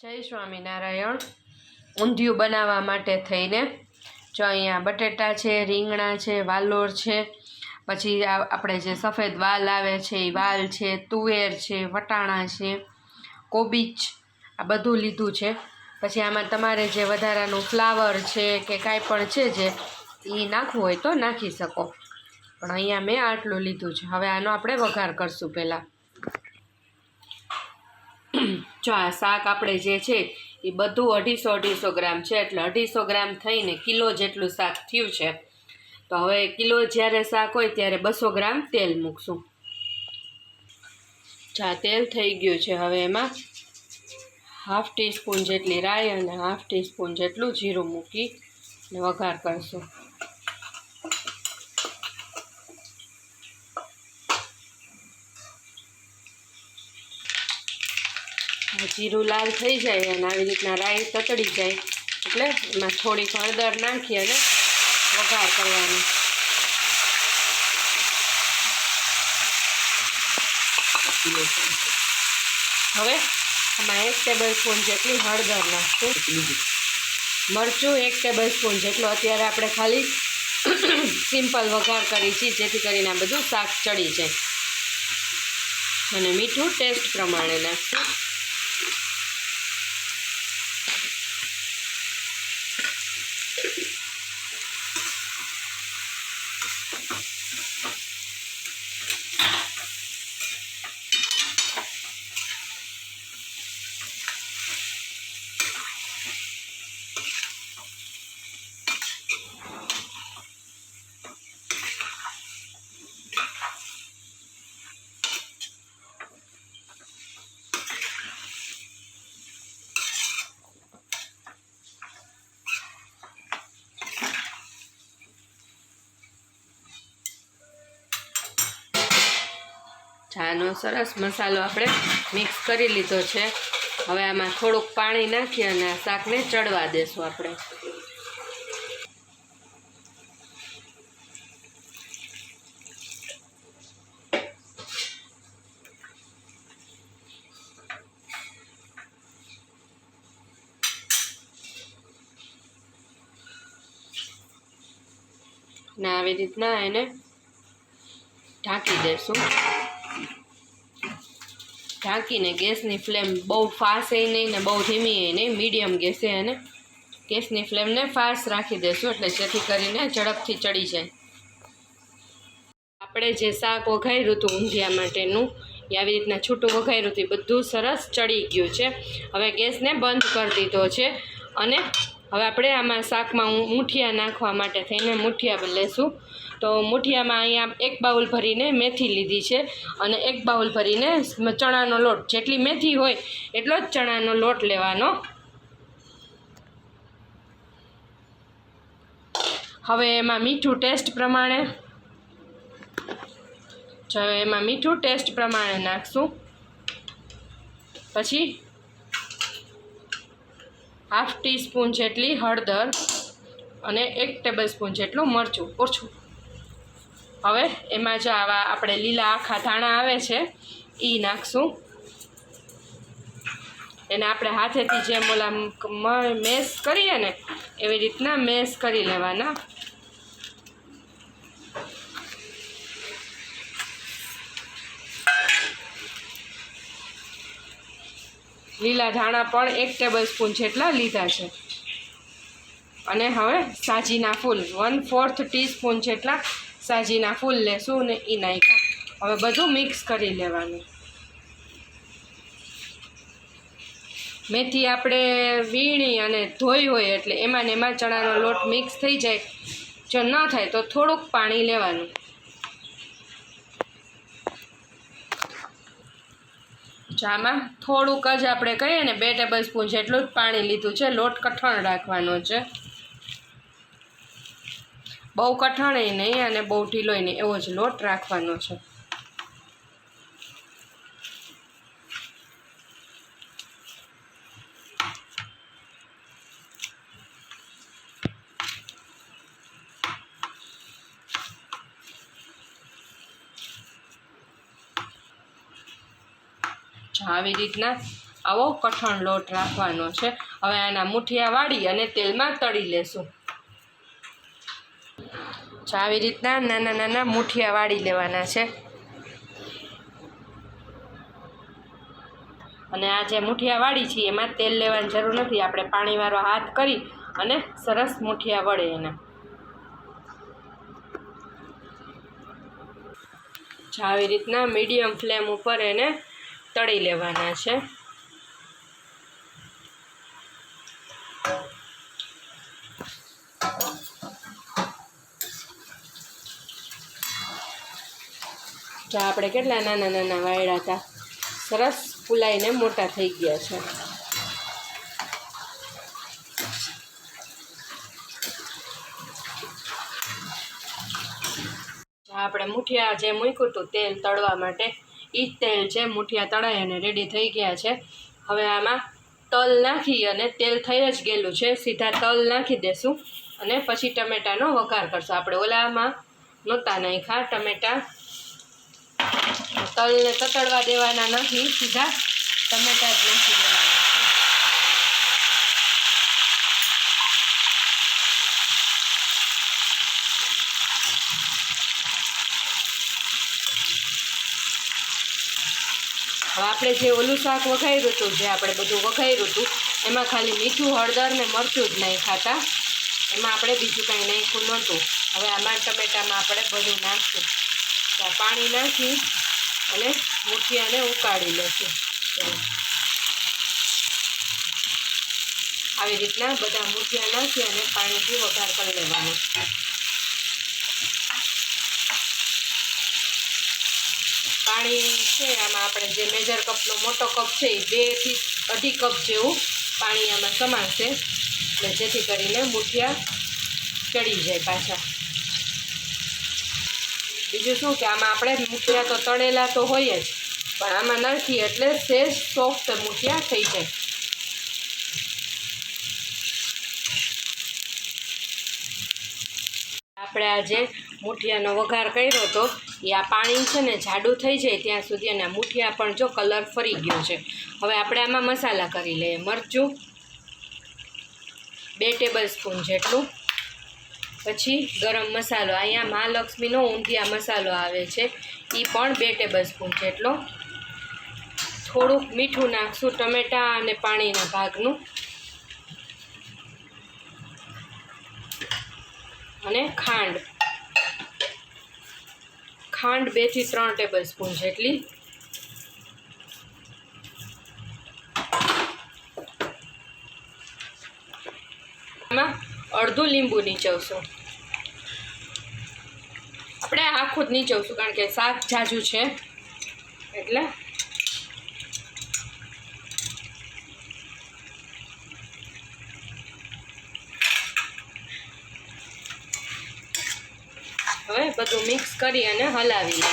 જય સ્વામિનારાયણ ઊંધિયું બનાવવા માટે થઈને જો અહીંયા બટેટા છે, રીંગણા છે, વાલોર છે, પછી આપણે જે સફેદ વાલ આવે છે એ વાલ છે, તુવેર છે, વટાણા છે, કોબીજ આ બધું લીધું છે. પછી આમાં તમારે જે વધારાનું ફ્લાવર છે કે કાંઈ પણ છે જે એ નાખવું હોય તો નાખી શકો. પણ અહીંયા મેં આટલું લીધું છે. હવે આનો આપણે વઘાર કરશું પહેલાં. જો આ શાક આપણે જે છે એ બધું અઢીસો અઢીસો ગ્રામ છે, એટલે અઢીસો ગ્રામ થઈને કિલો જેટલું શાક થયું છે. તો હવે કિલો જ્યારે શાક હોય ત્યારે બસો ગ્રામ તેલ મૂકશું. ચા તેલ થઈ ગયું છે હવે એમાં હાફ ટીસ્પૂન જેટલી રાઈ અને હાફ ટીસ્પૂન જેટલું જીરું મૂકી વઘાર કરશું. જીરું લાલ થઈ જાય અને આવી રીતના રાઈ તતડી જાય. એટલે એમાં થોડીક હળદર નાખી અને વઘાર કરવાનો. હવે આમાં એક ટેબલ સ્પૂન જેટલી હળદર નાખશું. મરચું એક ટેબલ સ્પૂન જેટલું અત્યારે આપણે ખાલી સિમ્પલ વઘાર કરી છીએ, જેથી કરીને આ બધું શાક ચડી જાય. અને મીઠું ટેસ્ટ પ્રમાણે નાખશું. ચાનો સરસ મસાલો આપણે મિક્સ કરી લીધો છે. હવે આમાં થોડુંક પાણી નાખી અને આ શાકને ચડવા દેશું આપણે. ને આવી રીતના એને ઢાંકી દેશું. ઢાંકીને ગેસની ફ્લેમ બહુ ફાસ્ટ નહીં ને બહુ ધીમી એ નહીં, મીડિયમ ગેસે અને ગેસની ફ્લેમને ફાસ્ટ રાખી દઈશું એટલે જેથી કરીને ઝડપથી ચડી જાય. આપણે જે શાક વઘાર્યું હતું ઊંધિયા માટેનું, એ આવી રીતના છૂટું વઘાર્યું હતું બધું સરસ ચડી ગયું છે. હવે ગેસને બંધ કરી દીધો છે અને હવે આપણે આમાં શાકમાં હું મૂઠિયા નાખવા માટે થઈને મૂઠિયા લેશું. તો મૂઠિયામાં અહીંયા એક બાઉલ ભરીને મેથી લીધી છે અને એક બાઉલ ભરીને ચણાનો લોટ. જેટલી મેથી હોય એટલો જ ચણાનો લોટ લેવાનો. હવે એમાં મીઠું ટેસ્ટ પ્રમાણે. જો એમાં મીઠું ટેસ્ટ પ્રમાણે નાખશું. પછી હાફ ટીસ્પૂન જેટલી હળદર અને એક ટેબલ સ્પૂન જેટલું મરચું. ઓછું. હવે એમાં જે આવા આપણે લીલા આખા ધાણા આવે છે એ નાખશું. એને આપણે હાથેથી જેમ ઓલા મેસ કરીએ ને એવી રીતના મેસ કરી લેવાના. લીલા ધાણા પણ એક ટેબલ સ્પૂન જેટલા લીધા છે. અને હવે સાજીના ફૂલ વન ફોર્થ ટીસ્પૂન જેટલા સાજીના ફૂલ લેશું ને એ નાખ્યા. હવે બધું મિક્સ કરી લેવાનું. મેથી આપણે વીણી અને ધોઈ હોય એટલે એમાં ને એમાં ચણાનો લોટ મિક્સ થઈ જાય. જો ન થાય તો થોડુંક પાણી લેવાનું. ચામાં થોડુંક જ આપણે કહીએ ને, બે ટેબલ સ્પૂન જેટલું જ પાણી લીધું છે. લોટ કઠણ રાખવાનો છે. બહુ કઠણ નહીં અને બહુ ઢીલોય નહીં, એવો જ લોટ રાખવાનો છે. જો આવી રીતના આવો કઠણ લોટ રાખવાનો છે. હવે આના મુઠિયા વાળી અને તેલમાં તળી લેશું. તો આવી રીતના નાના નાના મુઠિયા વાળી લેવાના છે. અને આ જે મુઠિયા વાળી છે, એમાં તેલ લેવાની જરૂર નથી. આપણે પાણીવાળો હાથ કરી અને સરસ મુઠિયા વળે એને. જો આવી રીતના મીડિયમ ફ્લેમ ઉપર એને તળી લેવાના છે. તો આપણે કેટલા નાના નાના વાયડા હતા. સરસ ફૂલાઈને મોટા થઈ ગયા છે. આપણે મુઠિયા જે મૂક્યું હતું તેલ તળવા માટે એ તેલ છે, મુઠિયા તળાઈ અને રેડી થઈ ગયા છે. હવે આમાં તલ નાખી અને તેલ થઈ જ ગયેલું છે. સીધા તલ નાખી દેશું અને પછી ટમેટાનો વઘાર કરશું. આપણે ઓલામાં નહોતા નાખ્યા. ટમેટા તલને તતડવા દેવાના નથી. સીધા ટમેટા જ નાખી દેવાના. હવે આપણે જે ઓલું શાક વઘાર્યું હતું, જે આપણે બધું વઘાર્યું હતું, એમાં ખાલી મીઠું, હળદર ને મરચું જ નહીં ખાતા. એમાં આપણે બીજું કાંઈ નાખ્યું નહોતું. હવે આમાં ટમેટામાં આપણે બધું નાખશું. તો પાણી નાખી અને મુઠિયાને ઉકાળી લેશું. આવી રીતના બધા મુઠિયા નાખી અને પાણીથી વઘાર કરી લેવાનો. પાણી છે, આમાં આપણે જે મેજર કપનો મોટો કપ છે, એ બેથી અઢી કપ જેવું પાણી આમાં સમાશે એટલે જેથી કરીને મૂઠિયા ચડી જાય પાછા. બીજું શું કે આમાં આપણે મૂઠિયા તો તળેલા તો હોય જ, પણ આમાં નથી, એટલે સેજ સોફ્ટ મૂઠિયા થઈ જાય. આપણે આજે મૂઠિયાનો વઘાર કર્યો હતો એ આ પાણી છે ને જાડું થઈ જાય ત્યાં સુધી અને મૂઠિયા પણ જો કલર ફરી ગયો છે. હવે આપણે આમાં મસાલા કરી લઈએ. મરચું બે ટેબલ સ્પૂન જેટલું. પછી ગરમ મસાલો. અહીંયા મહાલક્ષ્મીનો ઊંધિયા મસાલો આવે છે. એ પણ બે ટેબલ સ્પૂન જેટલો. થોડુંક મીઠું નાખશું ટમેટાં અને પાણીના ભાગનું. અને ખાંડ. ખાંડ બેથી ત્રણ ટેબલ સ્પૂન જેટલી. આમાં અડધું લીંબુ નીચવશું. આપણે આખું જ નીચવશું કારણ કે શાક જાજુ છે. એટલે હવે બધું મિક્સ કરી અને હલાવી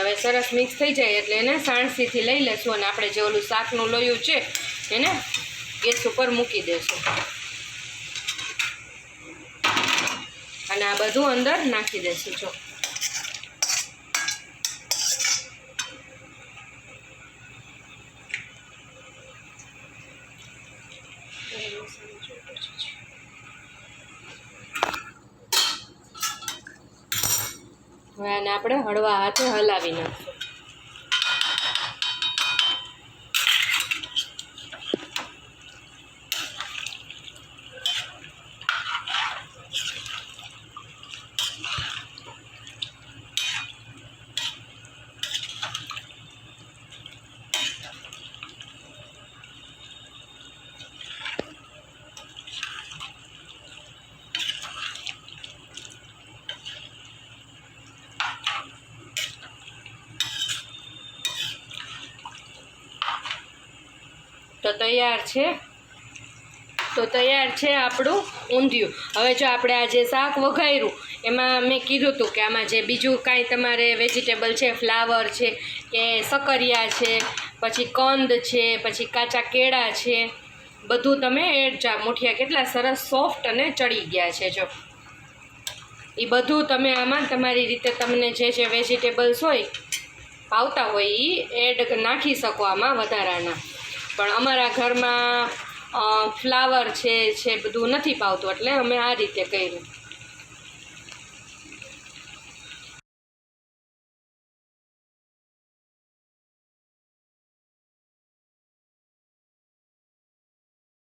હવે સરસ મિક્સ થઈ જાય એટલે એને સાણસીથી લઈ લેશું અને આપણે જે ઓલું શાકનું લોયું છે, એને ગેસ ઉપર મૂકી દેશું. અને આ બધું અંદર નાખી દેશું, જો હવે આને આપણે હળવા હાથે હલાવી નાખશું તૈયાર છે. તો તૈયાર છે આપણું ઊંધિયું. હવે જો આપણે આ જે શાક વઘાર્યું, એમાં મેં કીધું હતું કે આમાં જે બીજું કાંઈ તમારે વેજીટેબલ છે, ફ્લાવર છે, કે સકરિયા છે, પછી કંદ છે, પછી કાચા કેળા છે, બધું તમે એડ મુઠિયા કેટલા સરસ સોફ્ટ અને ચડી ગયા છે જો. એ બધું તમે આમાં તમારી રીતે તમને જે જે વેજીટેબલ્સ હોય, આવતા હોય એ એડ નાખી શકો આમાં વધારાના. પણ અમારા ઘરમાં ફ્લાવર છે છે બધું નથી પાવતું એટલે અમે આ રીતે કર્યું.